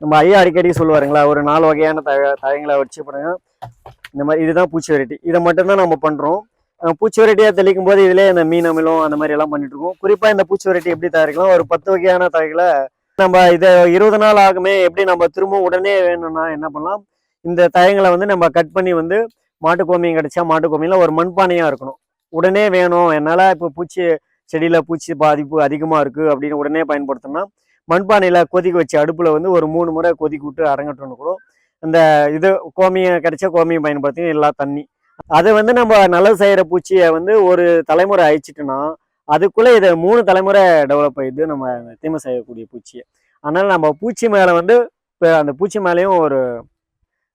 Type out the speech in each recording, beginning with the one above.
நம்ம ஐயா அடிக்கடி சொல்லுவாருங்களா ஒரு நாலு வகையான தழ தழைங்களை வச்சு பண்ணுங்க. இந்த மாதிரி இதுதான் பூச்சி வெரைட்டி. இதை மட்டும்தான் நம்ம பண்ணுறோம் பூச்சி வெரைட்டியாக தெளிக்கும் போது இதிலே இந்த மீன் அமிலம் அந்த மாதிரி எல்லாம் பண்ணிட்டு இருக்கோம். குறிப்பாக இந்த பூச்சி வெரைட்டி எப்படி தயாரிக்கலாம்? ஒரு பத்து வகையான தழைகளை நம்ம இதை இருபது நாள் ஆகுமே எப்படி நம்ம திரும்ப உடனே வேணும்னா என்ன பண்ணலாம்? இந்த தயங்களை வந்து நம்ம கட் பண்ணி வந்து மாட்டுக்கோமியம் கிடச்சா கிடைச்சா மாட்டு கோமியில் ஒரு மண்பானையாக இருக்கணும். உடனே வேணும். என்னால் இப்போ பூச்சி செடியில் பூச்சி பாதிப்பு அதிகமாக இருக்குது அப்படின்னு உடனே பயன்படுத்தணும்னா மண்பானையில் கொதிக்க வச்சு அடுப்பில் வந்து ஒரு மூணு முறை கொதிக்க விட்டு அரங்கட்டோன்னு கூட. இந்த இது கோமியம் கிடைச்சா கோமியம் பயன்படுத்தி எல்லா தண்ணி. அதை வந்து நம்ம நல்லது செய்கிற பூச்சியை வந்து ஒரு தலைமுறை அழிச்சிட்டோன்னா அதுக்குள்ளே இதை மூணு தலைமுறை டெவலப் ஆயிடுது நம்ம தீமை செய்யக்கூடிய பூச்சியை. அதனால் நம்ம பூச்சி மேலே வந்து இப்போ அந்த பூச்சி மேலேயும் ஒரு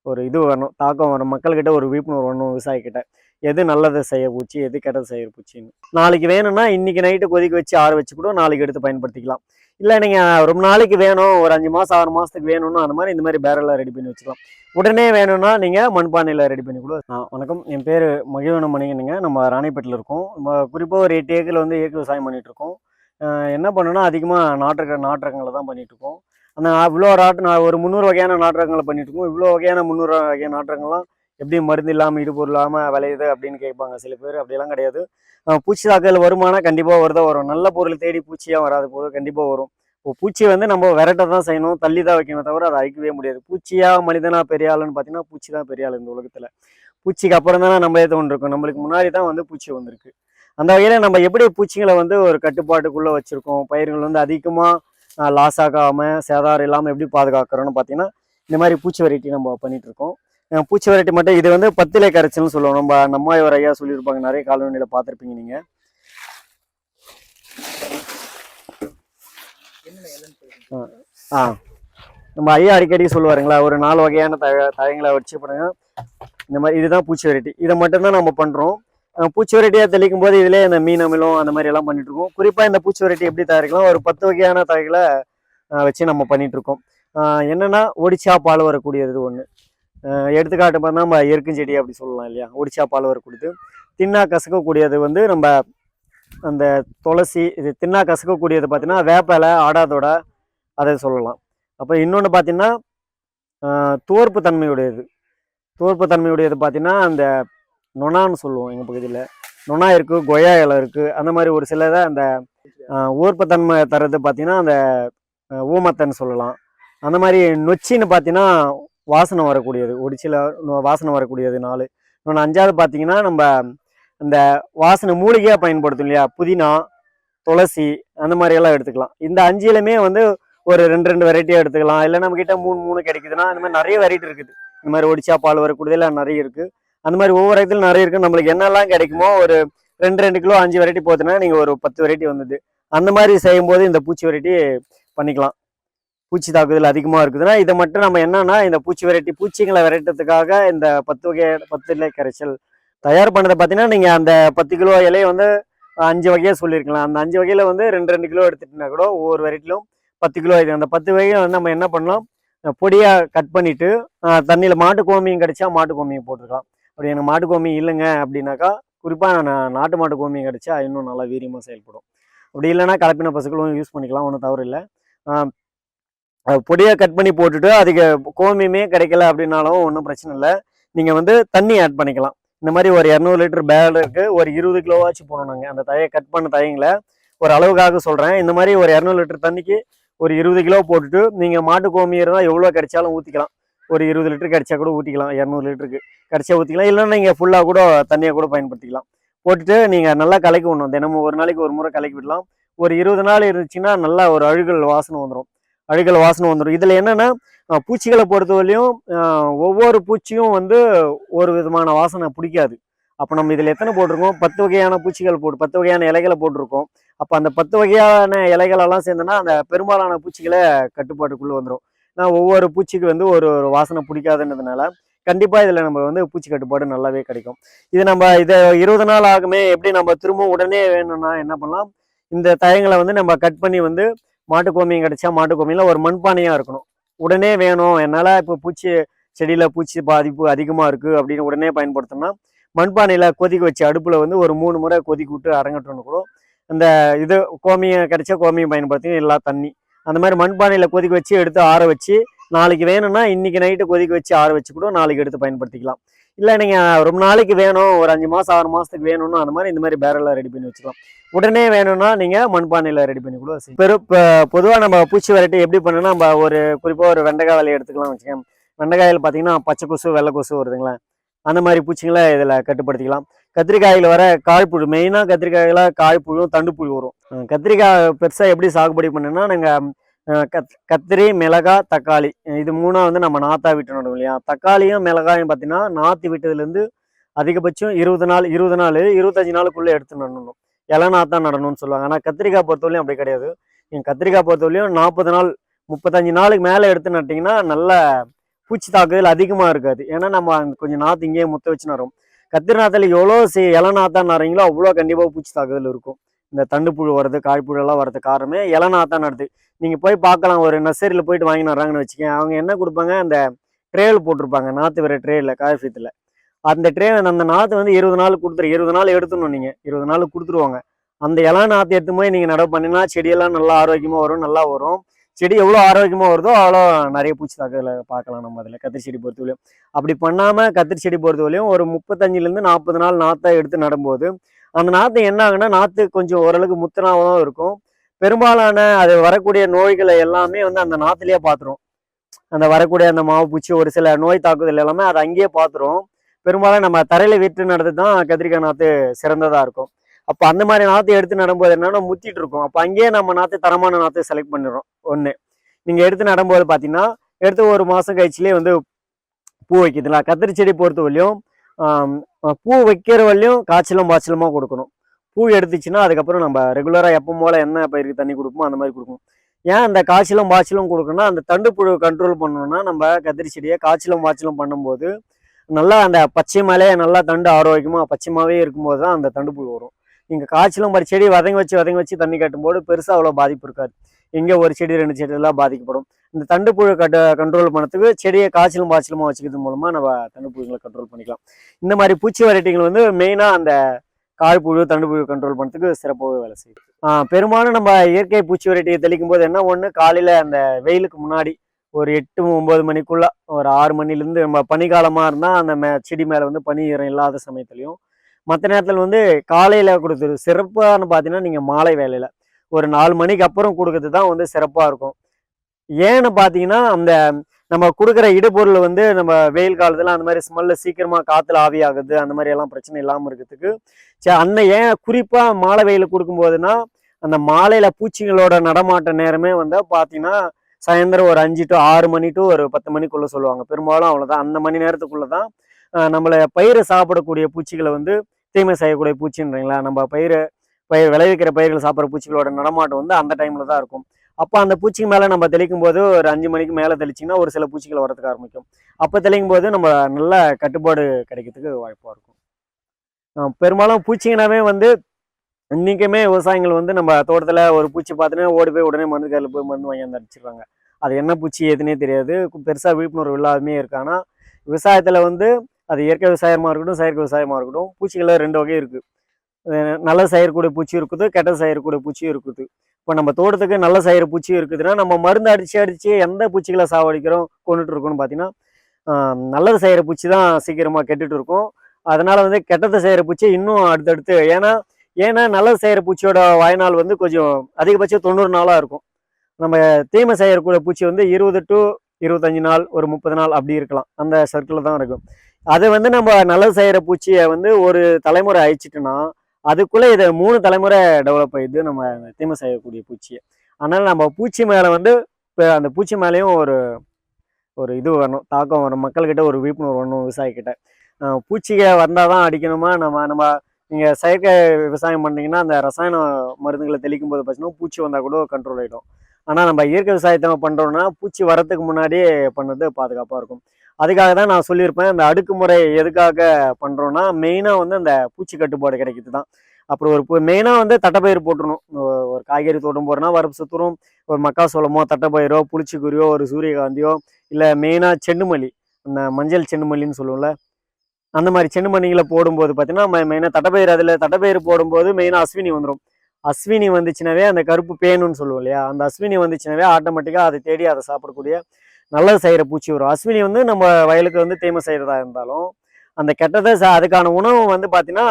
ஒரு இது வரணும் தாக்கம் வரும் மக்கள்கிட்ட ஒரு விழிப்புணர்வு வரணும் விவசாயிக்கிட்ட எது நல்லதை செய்ய பூச்சி எது கெட்டது செய்கிற பூச்சின்னு. நாளைக்கு வேணும்னா இன்னைக்கு நைட்டு கொதிக்க வச்சு ஆற வச்சு கூட நாளைக்கு எடுத்து பயன்படுத்திக்கலாம். இல்லை நீங்கள் ரொம்ப நாளைக்கு வேணும் ஒரு அஞ்சு மாதம் ஆறு மாதத்துக்கு வேணும்னா அந்த மாதிரி இந்த மாதிரி பேரலாக ரெடி பண்ணி வச்சுக்கலாம். உடனே வேணும்னா நீங்கள் மண்பானையில் ரெடி பண்ணி கூட. வணக்கம். என் பேர் மகிழ்வன மணிகனுங்க நம்ம ராணிப்பேட்டில் இருக்கோம். நம்ம குறிப்பாக ஒரு எட்டு ஏக்கரில் வந்து ஏக்கு விவசாயம் பண்ணிகிட்ருக்கோம் என்ன பண்ணோன்னா அதிகமாக நாட்டு நாட்டுரகங்களை தான் பண்ணிகிட்ருக்கோம் அந்த இவ்வளோ நாட்டு நான் ஒரு முந்நூறு வகையான நாட்டுரகங்களை பண்ணிகிட்ருக்கோம் இவ்வளோ வகையான முந்நூறு வகையான நாட்டுரகங்கள்லாம் எப்படி மருந்து இல்லாமல் இடுபொருள் இல்லாமல் விளையுது அப்படின்னு கேட்பாங்க. சில பேர் அப்படிலாம் கிடையாது. பூச்சி தாக்கல் வருமானம் கண்டிப்பாக வருதா வரும். நல்ல பொருள் தேடி பூச்சியாக வராத பொருள் கண்டிப்பாக வரும். இப்போ பூச்சி வந்து நம்ம விரட்ட தான் செய்யணும். தள்ளி தான் வைக்கணும் தவிர அதை அழிக்கவே முடியாது. பூச்சியாக மனிதனா பெரிய ஆளுன்னு பார்த்தீங்கன்னா பூச்சி தான் பெரிய ஆள் இந்த உலகத்தில். பூச்சிக்கு அப்புறம் தானே நம்ம ஏதோ ஒன்று இருக்கும் நம்மளுக்கு முன்னாடி தான் வந்து பூச்சி வந்திருக்கு. அந்த வகையில் நம்ம எப்படி பூச்சிகளை வந்து ஒரு கட்டுப்பாட்டுக்குள்ளே வச்சுருக்கோம்? பயிர்கள் வந்து அதிகமாக லாஸ் ஆகாமல் சேதாரம் இல்லாமல் எப்படி பாதுகாக்கிறோம்னு பார்த்தீங்கன்னா இந்த மாதிரி பூச்சி வெரைட்டி நம்ம பண்ணிகிட்ருக்கோம் இருக்கோம். பூச்சி வெரைட்டி மட்டும். இது வந்து பத்திலை கரைச்சல்னு சொல்லுவோம். நம்ம நம்மாயவர் ஐயா சொல்லியிருப்பாங்க. நிறைய காலநிலையில் பார்த்துருப்பீங்க நீங்கள் ஆ நம்ம ஐயா அடிக்கடி சொல்லுவாருங்களா ஒரு நாலு வகையான தழ தழைங்களை வச்சு பண்ணுங்க. இந்த மாதிரி இதுதான் பூச்சி வெரைட்டி. இதை மட்டும்தான் நம்ம பண்ணுறோம் பூச்சி வெரைட்டியாக தெளிக்கும் போது இதிலே இந்த மீன் அமிலம் அந்த மாதிரி எல்லாம் பண்ணிட்டு இருக்கோம். குறிப்பாக இந்த பூச்சி வெரைட்டி எப்படி தயாரிக்கலாம்? ஒரு பத்து வகையான தழைகளை வச்சு நம்ம பண்ணிட்டு இருக்கோம். என்னன்னா ஒடிச்சா பால் வரக்கூடியது ஒன்று எடுத்துக்காட்டு பார்த்தா நம்ம எருக்கும் செடி அப்படி சொல்லலாம் இல்லையா? ஒடிச்சா பால் கொடுத்து. தின்னா கசக்கக்கூடியது வந்து நம்ம அந்த துளசி இது தின்னா கசக்கக்கூடியது பார்த்தீங்கன்னா வேப்பலை ஆடாதோட அதை சொல்லலாம். அப்போ இன்னொன்று பார்த்தீங்கன்னா தோர்ப்பு தோற்பு தன்மையுடையது. தோற்பு தன்மையுடையது பார்த்தீங்கன்னா அந்த நொனான்னு சொல்லுவோம் எங்கள் பகுதியில். நொனா இருக்குது கொயா இலை இருக்குது அந்த மாதிரி ஒரு சிலதை அந்த ஆஹ் ஊர்ப்புத்தன்மை தர்றது பார்த்திங்கன்னா அந்த ஊமத்தன் ஊமத்தன்னு சொல்லலாம். அந்த மாதிரி நொச்சின்னு பார்த்தீங்கன்னா வாசனை வரக்கூடியது. ஒடிச்சில வாசனை வரக்கூடியது நாலு. இன்னொன்று அஞ்சாவது பார்த்தீங்கன்னா நம்ம இந்த வாசனை மூலிகையாக பயன்படுத்தும் இல்லையா? புதினா துளசி அந்த மாதிரி எல்லாம் எடுத்துக்கலாம். இந்த அஞ்சிலுமே வந்து ஒரு ரெண்டு ரெண்டு வெரைட்டியாக எடுத்துக்கலாம். இல்லை நம்மக்கிட்ட மூணு மூணு கிடைக்குதுன்னா அந்த மாதிரி நிறைய வெரைட்டி இருக்குது. இந்த மாதிரி ஒடிச்சா பால் வரக்கூடியதெல்லாம் நிறைய இருக்குது அந்த மாதிரி ஒவ்வொரு இடத்துல நிறைய இருக்குது நம்மளுக்கு என்னெல்லாம் கிடைக்குமோ ஒரு ரெண்டு ரெண்டு கிலோ அஞ்சு வெரைட்டி போச்சுன்னா நீங்கள் ஒரு பத்து வெரைட்டி வந்தது. அந்த மாதிரி செய்யும்போது இந்த பூச்சி வெரைட்டி பண்ணிக்கலாம். பூச்சி தாக்குதல் அதிகமாக இருக்குதுன்னா இதை மட்டும் நம்ம என்னன்னா இந்த பூச்சி வெரைட்டி பூச்சிகளை விரட்டுறதுக்காக இந்த பத்து வகை பத்து இலை கரைச்சல் தயார் பண்ணதை பார்த்தீங்கன்னா நீங்கள் அந்த பத்து கிலோ இலையை வந்து அஞ்சு வகையாக சொல்லியிருக்கலாம். அந்த அஞ்சு வகையில் வந்து ரெண்டு ரெண்டு கிலோ எடுத்துட்டுனா கூட ஒவ்வொரு வெரைட்டிலும் பத்து கிலோ இது. அந்த பத்து வகையை வந்து நம்ம என்ன பண்ணலாம்? பொடியாக கட் பண்ணிவிட்டு தண்ணியில் மாட்டு கோமியம் கிடைச்சா மாட்டு கோமியம் போட்டுக்கலாம் அப்படி எனக்கு மாட்டு கோமியம் இல்லைங்க அப்படின்னாக்கா குறிப்பாக நான் நாட்டு மாட்டு கோமியம் கிடைச்சா இன்னும் நல்லா வீரியமாக செயல்படும். அப்படி இல்லைன்னா கலப்பின பசுக்களும் யூஸ் பண்ணிக்கலாம். ஒன்றும் தவறு இல்லை. பொடியாக கட் பண்ணி போட்டுட்டு அதுக்கு கோமியமே கிடைக்கல அப்படின்னாலும் ஒன்றும் பிரச்சனை இல்லை. நீங்கள் வந்து தண்ணி ஆட் பண்ணிக்கலாம். இந்த மாதிரி ஒரு இரநூறு லிட்டர் பேலருக்கு ஒரு இருபது கிலோவாச்சும் போடணும் நாங்கள் அந்த தயை கட் பண்ண தயங்களை ஒரு அளவுக்காக சொல்கிறேன் இந்த மாதிரி ஒரு இரநூறு லிட்டர் தண்ணிக்கு ஒரு இருபது கிலோ போட்டுட்டு நீங்கள் மாட்டு கோமியம் இருந்தால் எவ்வளோ கிடைச்சாலும் ஊற்றிக்கலாம் ஒரு இருபது லிட்டர் கிடைச்சா கூட ஊற்றிக்கலாம் இரநூறு லிட்டருக்கு கிடைச்சா ஊற்றிக்கலாம் இல்லைன்னா நீங்கள் ஃபுல்லாக கூட தண்ணியை கூட பயன்படுத்திக்கலாம். போட்டுட்டு நீங்கள் நல்லா கலக்கி விடணும். தினமும் ஒரு நாளைக்கு ஒரு முறை கலக்கி விடலாம். ஒரு இருபது நாள் இருந்துச்சுன்னா நல்லா ஒரு அழுகல் வாசனை வந்துடும் அழுகல் வாசனை வந்துடும் இதில் என்னென்னா பூச்சிகளை பொறுத்தவரையும் ஒவ்வொரு பூச்சியும் வந்து ஒரு விதமான வாசனை பிடிக்காது. அப்போ நம்ம இதில் எத்தனை போட்டிருக்கோம்? பத்து வகையான பூச்சிகள் போட்டு பத்து வகையான இலைகளை போட்டிருக்கோம். அப்போ அந்த பத்து வகையான இலைகளெல்லாம் சேர்ந்தோன்னா அந்த பெரும்பாலான பூச்சிகளை கட்டுப்பாட்டுக்குள்ளே வந்துடும் நான் ஒவ்வொரு பூச்சிக்கு வந்து ஒரு ஒரு வாசனை பிடிக்காதுன்றதுனால கண்டிப்பாக இதில் நம்ம வந்து பூச்சி கட்டுப்பாடு நல்லாவே கிடைக்கும். இது நம்ம இதை இருபது நாள் ஆகுமே எப்படி நம்ம திரும்ப உடனே வேணும்னா என்ன பண்ணலாம்? இந்த தயங்களை வந்து நம்ம கட் பண்ணி வந்து மாட்டு கோமியம் கிடைச்சா மாட்டு கோமியில் ஒரு மண்பானையாக இருக்கணும். உடனே வேணும். என்னால் இப்போ பூச்சி செடியில் பூச்சி பாதிப்பு அதிகமாக இருக்குது அப்படின்னு உடனே பயன்படுத்தணும்னா மண்பானையில் கொதிக்க வச்சு அடுப்பில் வந்து ஒரு மூணு முறை கொதிக்க விட்டு அரங்கட்டணும் கூட அந்த இது கோமியம் கிடைச்சா கோமியம் பயன்படுத்தி எல்லா தண்ணி. அந்த மாதிரி மண்பானையில் கொதிக்க வச்சு எடுத்து ஆற வச்சு நாளைக்கு வேணும்னா இன்னைக்கு நைட்டு கொதிக்க வச்சு ஆற வச்சு கூட நாளைக்கு எடுத்து பயன்படுத்திக்கலாம். இல்லை நீங்கள் ரொம்ப நாளைக்கு வேணும் ஒரு அஞ்சு மாதம் ஆறு மாதத்துக்கு வேணும்னா அந்த மாதிரி இந்த மாதிரி பேரலாக ரெடி பண்ணி வச்சுக்கலாம். உடனே வேணும்னா நீங்கள் மண்பானையில் ரெடி பண்ணி கூட வச்சு பெரு பொதுவாக நம்ம பூச்சி வெரைட்டி எப்படி பண்ணணும்னா நம்ம ஒரு குறிப்பாக ஒரு வெண்டைக்காய் விலையை எடுத்துக்கலாம் வச்சுக்கோங்க. வெண்டைக்காயில் பார்த்தீங்கன்னா பச்சை கொசு வெள்ளை கொசு வருதுங்களேன் அந்த மாதிரி பூச்சிங்களை இதில் கட்டுப்படுத்திக்கலாம். கத்திரிக்காயில் வர காய்ப்புழு மெயினாக கத்திரிக்காயில் காய்ப்புழும் தண்டுப்புழு வரும். கத்திரிக்காய் பெருசாக எப்படி சாகுபடி பண்ணுன்னா நாங்கள் கத் கத்திரி மிளகாய் தக்காளி. இது மூணா வந்து நம்ம நாத்தா விட்டு நடுவோம் இல்லையா? தக்காளியும் மிளகாயும் பார்த்தீங்கன்னா நாற்று விட்டதுலேருந்து அதிகபட்சம் இருபது நாள் இருபது நாள் இருபத்தஞ்சு நாளுக்குள்ளே எடுத்து நடணும். இலை நாத்தா நடணும்னு சொல்லுவாங்க. ஆனால் கத்திரிக்காய் பொறுத்தவரையும் அப்படி கிடையாது. நீங்கள் கத்திரிக்காய் பொறுத்தவரையும் நாற்பது நாள் முப்பத்தஞ்சு நாளுக்கு மேலே எடுத்து நட்டிங்கன்னா நல்ல பூச்சி தாக்குதல் அதிகமாக இருக்காது. ஏன்னா நம்ம கொஞ்சம் நாற்று இங்கேயே முத்த வச்சு நடும் கத்திரி நாத்தில் எவ்வளோ சி இலை நாத்தா நடுறீங்களோ அவ்வளோ கண்டிப்பாக பூச்சி தாக்குதல் இருக்கும். இந்த தண்டுப்புழு வர்றது காய்ப்புழு எல்லாம் வரது காரணமே இலை தான் நடுது. நீங்கள் போய் பார்க்கலாம் ஒரு நர்சரியில் போயிட்டு வாங்கி நடுறாங்கன்னு வச்சுக்கேன் அவங்க என்ன கொடுப்பாங்க? அந்த ட்ரேல் போட்டிருப்பாங்க நாற்று வர ட்ரேயில் காய்ஃபீத்தில் அந்த ட்ரே அந்த நாற்று வந்து இருபது நாள் கொடுத்துரு இருபது நாள் எடுத்துடணும் நீங்கள் இருபது நாள் கொடுத்துருவாங்க. அந்த இலை நாற்று எடுத்து போய் நீங்கள் நடவு பண்ணினா செடியெல்லாம் நல்லா ஆரோக்கியமாக வரும் நல்லா வரும். செடி எவ்வளோ ஆரோக்கியமாக வருதோ அவ்வளோ நிறைய பூச்சி தாக்கத்தில் பார்க்கலாம் நம்ம அதில். கத்திரி செடி பொறுத்தவரையும் அப்படி பண்ணாமல் கத்திரி செடி பொறுத்தவரையும் ஒரு முப்பத்தஞ்சிலேருந்து நாற்பது நாள் நாற்றை எடுத்து நடும்போது அந்த நாற்று என்ன ஆகுன்னா நாற்று கொஞ்சம் ஓரளவுக்கு முத்தனாகவும் இருக்கும். பெரும்பாலான அது வரக்கூடிய நோய்களை எல்லாமே வந்து அந்த நாற்றுலயே பார்த்துரும் அந்த வரக்கூடிய அந்த மாவு பூச்சி ஒரு சில நோய் தாக்குதல் எல்லாமே அதை அங்கேயே பார்த்துரும் பெரும்பாலும் நம்ம தரையில விட்டு நடந்து தான் கத்திரிக்காய் நாற்று சிறந்ததாக இருக்கும். அப்போ அந்த மாதிரி நாற்று எடுத்து நடும்போது என்னன்னா முத்திட்டு இருக்கும். அப்போ அங்கேயே நம்ம நாற்று தரமான நாற்று செலக்ட் பண்ணிடுறோம். ஒன்று நீங்கள் எடுத்து நடும்போது பார்த்தீங்கன்னா எடுத்து ஒரு மாதம் கழிச்சுலேயே வந்து பூ வைக்குதுங்களா கத்திரி செடி பொறுத்தவரையும் பூ வைக்கிற வரையும் காய்ச்சலும் பாய்ச்சலுமா கொடுக்கணும். பூ எடுத்துச்சுன்னா அதுக்கப்புறம் நம்ம ரெகுலராக எப்போ போல் என்ன பயிருக்கு தண்ணி கொடுப்போமோ அந்த மாதிரி கொடுக்கணும். ஏன் அந்த காய்ச்சலும் பாய்ச்சலும் கொடுக்கணும்னா அந்த தண்டுப்புழு கண்ட்ரோல் பண்ணணும்னா நம்ம கத்திரி செடியை காய்ச்சலும் பாய்ச்சலும் பண்ணும்போது நல்லா அந்த பச்சை மேலே நல்லா தண்டு ஆரோக்கியமாக பச்சைமாவே இருக்கும்போது தான் அந்த தண்டுப்புழு வரும். நீங்கள் காய்ச்சலும் மாதிரி செடி வதங்கி வச்சு வதங்கி வச்சு தண்ணி கட்டும்போது பெருசாக அவ்வளோ பாதிப்பு இருக்காது. எங்கே ஒரு செடி ரெண்டு செடியெல்லாம் பாதிக்கப்படும். இந்த தண்டுப்புழு கட்ட கண்ட்ரோல் பண்ணுறதுக்கு செடியை காய்ச்சலும் பாய்ச்சலுமா வச்சுக்கிறது மூலமாக நம்ம தண்டுப்புழுங்களை கண்ட்ரோல் பண்ணிக்கலாம். இந்த மாதிரி பூச்சி வெரைட்டிகள் வந்து மெயினாக அந்த காய்ப்புழு தண்டுப்புழு கண்ட்ரோல் பண்ணுறதுக்கு சிறப்பாகவே வேலை செய்யுது. பெரும்பாலும் நம்ம இயற்கை பூச்சி வெரைட்டியை தெளிக்கும் போது என்ன ஒன்று காலையில் அந்த வெயிலுக்கு முன்னாடி ஒரு எட்டு ஒம்பது மணிக்குள்ள ஒரு ஆறு மணிலேருந்து நம்ம பனிக்காலமாக இருந்தால் அந்த மே செடி மேலே வந்து பனி ஈரம் இல்லாத சமயத்துலையும் மற்ற நேரத்தில் வந்து காலையில் கொடுக்குறது சிறப்பான பார்த்தீங்கன்னா நீங்கள் மாலை வேலையில் ஒரு நாலு மணிக்கு அப்புறம் கொடுக்கறது தான் வந்து சிறப்பாக இருக்கும். ஏன்னு பார்த்தீங்கன்னா அந்த நம்ம கொடுக்குற இடுபொருள் வந்து நம்ம வெயில் காலத்தில் அந்த மாதிரி ஸ்மெல்ல சீக்கிரமாக காற்றுல ஆவியாகுது அந்த மாதிரி எல்லாம் பிரச்சனை இல்லாமல் இருக்கிறதுக்கு. சரி அன்னை ஏன் குறிப்பாக மாலை வெயில் கொடுக்கும்போதுன்னா அந்த மாலையில் பூச்சிகளோட நடமாட்ட நேரமே வந்து பார்த்தீங்கன்னா சாயந்தரம் ஒரு அஞ்சு டு ஆறு மணி டு ஒரு பத்து மணிக்குள்ள சொல்லுவாங்க. பெரும்பாலும் அவ்வளோதான் அந்த மணி நேரத்துக்குள்ளே தான் நம்மளை பயிரை சாப்பிடக்கூடிய பூச்சிகளை வந்து தீமை செய்யக்கூடிய பூச்சின்றீங்களா? நம்ம பயிர் பயிர் விளைவிக்கிற பயிர்கள் சாப்பிட்ற பூச்சிகளோட நடமாட்டம் வந்து அந்த டைமில் தான் இருக்கும். அப்போ அந்த பூச்சிக்கு மேலே நம்ம தெளிக்கும் போது ஒரு அஞ்சு மணிக்கு மேலே தெளிச்சிங்கன்னா ஒரு சில பூச்சிகள் வரதுக்கு ஆரம்பிக்கும். அப்போ தெளிக்கும் போது நம்ம நல்ல கட்டுப்பாடு கிடைக்கிறதுக்கு வாய்ப்பாக இருக்கும். பெரும்பாலும் பூச்சிங்கனாவே வந்து இன்றைக்குமே விவசாயிகள் வந்து நம்ம தோட்டத்தில் ஒரு பூச்சி பார்த்துன்னு ஓடி போய் உடனே மருந்து கடையில் போய் மருந்து வாங்கி வந்து அடிச்சிடுறாங்க அது என்ன பூச்சி எதுனே தெரியாது. பெருசாக விழிப்புணர்வு இல்லாமே இருக்கானா விவசாயத்தில் வந்து அது இயற்கை விவசாயமாக இருக்கட்டும் செயற்கை விவசாயமாக இருக்கட்டும் பூச்சிகளில் ரெண்டு வகை இருக்குது நல்ல செய்யக்கூடிய பூச்சி இருக்குது கெட்ட செய்யக்கூடிய பூச்சியும் இருக்குது. இப்போ நம்ம தோட்டத்துக்கு நல்ல செய்கிற பூச்சி இருக்குதுன்னா நம்ம மருந்து அடித்து அடித்து எந்த பூச்சிகளை சாவடிக்கிறோம் கொண்டுட்டு இருக்கோம்னு பார்த்தீங்கன்னா நல்லது செய்கிற பூச்சி தான் சீக்கிரமாக கெட்டுட்டு இருக்கும் அதனால் வந்து கெட்டதை செய்கிற பூச்சி இன்னும் அடுத்தடுத்து ஏன்னா ஏன்னா நல்லது செய்கிற பூச்சியோட வாய்நாள் வந்து கொஞ்சம் அதிகபட்சம் தொண்ணூறு நாளாக இருக்கும். நம்ம தீமை செய்யக்கூடிய பூச்சி வந்து இருபது டு இருபத்தஞ்சு நாள் ஒரு முப்பது நாள் அப்படி இருக்கலாம். அந்த சர்க்கிளில் தான் இருக்கும். அது வந்து நம்ம நல்லது செய்கிற பூச்சியை வந்து ஒரு தலைமுறை அழிச்சிட்டோன்னா அதுக்குள்ளே இதை மூணு தலைமுறை டெவலப் ஆகிடுது நம்ம தீமை செய்யக்கூடிய பூச்சியை. அதனால் நம்ம பூச்சி மேலே வந்து இப்போ அந்த பூச்சி மேலேயும் ஒரு ஒரு இது வரணும் தாக்கம் வரும் மக்கள்கிட்ட ஒரு விழிப்புணர்வு வரணும் விவசாயிக்கிட்ட பூச்சிகள் வந்தால் தான் அடிக்கணுமா? நம்ம நம்ம நீங்கள் செயற்கை விவசாயம் பண்ணிங்கன்னா அந்த ரசாயன மருந்துகளை தெளிக்கும் போது பார்த்தீங்கன்னா பூச்சி வந்தால் கூட கண்ட்ரோல் ஆகிடும் ஆனால் நம்ம இயற்கை விவசாயத்தை பண்ணுறோம்னா பூச்சி வரத்துக்கு முன்னாடியே பண்ணுறது பாதுகாப்பாக இருக்கும். அதுக்காக தான் நான் சொல்லியிருப்பேன் இந்த அடுக்குமுறை எதுக்காக பண்ணுறோன்னா மெயினாக வந்து அந்த பூச்சி கட்டுப்பாடு கிடைக்கிறது தான் அப்புறம் ஒரு மெயினாக வந்து தட்டைப்பயிர் போட்டுருணும் ஒரு காய்கறி தோட்டம் போகிறோன்னா வரப்பு சுத்தரும் ஒரு மக்காசோளமோ தட்டைப்பயிரோ புளிச்சிக்குரியோ ஒரு சூரியகாந்தியோ இல்லை மெயினாக செண்டுமல்லி அந்த மஞ்சள் செண்டுமல்லின்னு சொல்லுவோம்ல அந்த மாதிரி செண்டுமல்லிகளை போடும்போது பார்த்தீங்கன்னா மெயினாக தட்டைப்பயிர் அதில் தட்டைப்பயிர் போடும்போது மெயினாக அஸ்வினி வந்துடும் அஸ்வினி வந்துச்சுனாவே அந்த கருப்பு பேனுன்னு சொல்லுவோம் இல்லையா அந்த அஸ்வினி வந்துச்சுனாவே ஆட்டோமேட்டிக்காக அதை தேடி அதை சாப்பிடக்கூடிய நல்லது செய்கிற பூச்சி வரும். அஸ்வினி வந்து நம்ம வயலுக்கு வந்து தீமை செய்கிறதா இருந்தாலும் அந்த கெட்டதை ச அதுக்கான உணவு வந்து பார்த்தீங்கன்னா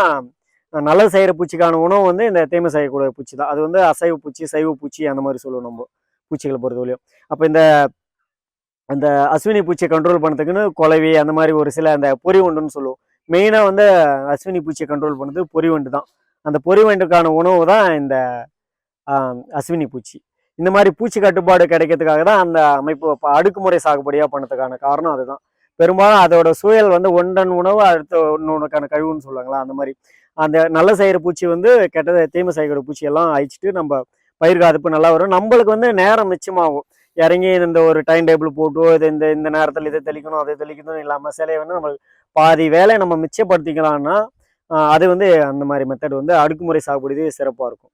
நல்லது செய்கிற பூச்சிக்கான உணவு வந்து இந்த தீமை செய்யக்கூடிய பூச்சி தான். அது வந்து அசைவ பூச்சி சைவ பூச்சி அந்த மாதிரி சொல்லுவோம் நம்ம பூச்சிகளை பொறுத்தவரையும் அப்போ இந்த அந்த அஸ்வினி பூச்சியை கண்ட்ரோல் பண்ணுறதுக்குன்னு குலவி அந்த மாதிரி ஒரு சில அந்த பொறி ஒன்றுன்னு சொல்லுவோம். மெயினாக வந்து அஸ்வினி பூச்சியை கண்ட்ரோல் பண்ணுறது பொறி வண்டு தான். அந்த பொறி வண்டுக்கான உணவு தான் இந்த அஸ்வினி பூச்சி. இந்த மாதிரி பூச்சி கட்டுப்பாடு கிடைக்கிறதுக்காக தான் அந்த அமைப்பு அடுக்குமுறை சாகுபடியாக பண்ணதுக்கான காரணம் அதுதான். பெரும்பாலும் அதோட சூழல் வந்து ஒன்றன் உணவு அடுத்த ஒன்றுக்கான கழிவுன்னு சொல்லுவாங்களா அந்த மாதிரி. அந்த நல்ல செய்கிற பூச்சி வந்து கெட்டதை தீமை செய்கிற பூச்சி எல்லாம் அழிச்சிட்டு நம்ம பயிர் காதுப்பு நல்லா வரும். நம்மளுக்கு வந்து நேரம் மிச்சமாகும். இறங்கி இந்த ஒரு டைம் டேபிள் போட்டு இது இந்த இந்த நேரத்தில் இதை தெளிக்கணும் அதை தெளிக்கணும் இல்லாமல் சிலையை வந்து நம்ம பாதி வேலையை நம்ம மிச்சப்படுத்திக்கலாம்னா அது வந்து அந்த மாதிரி மெத்தட் வந்து அடுக்குமுறை சாகுபடி சிறப்பாக இருக்கும்.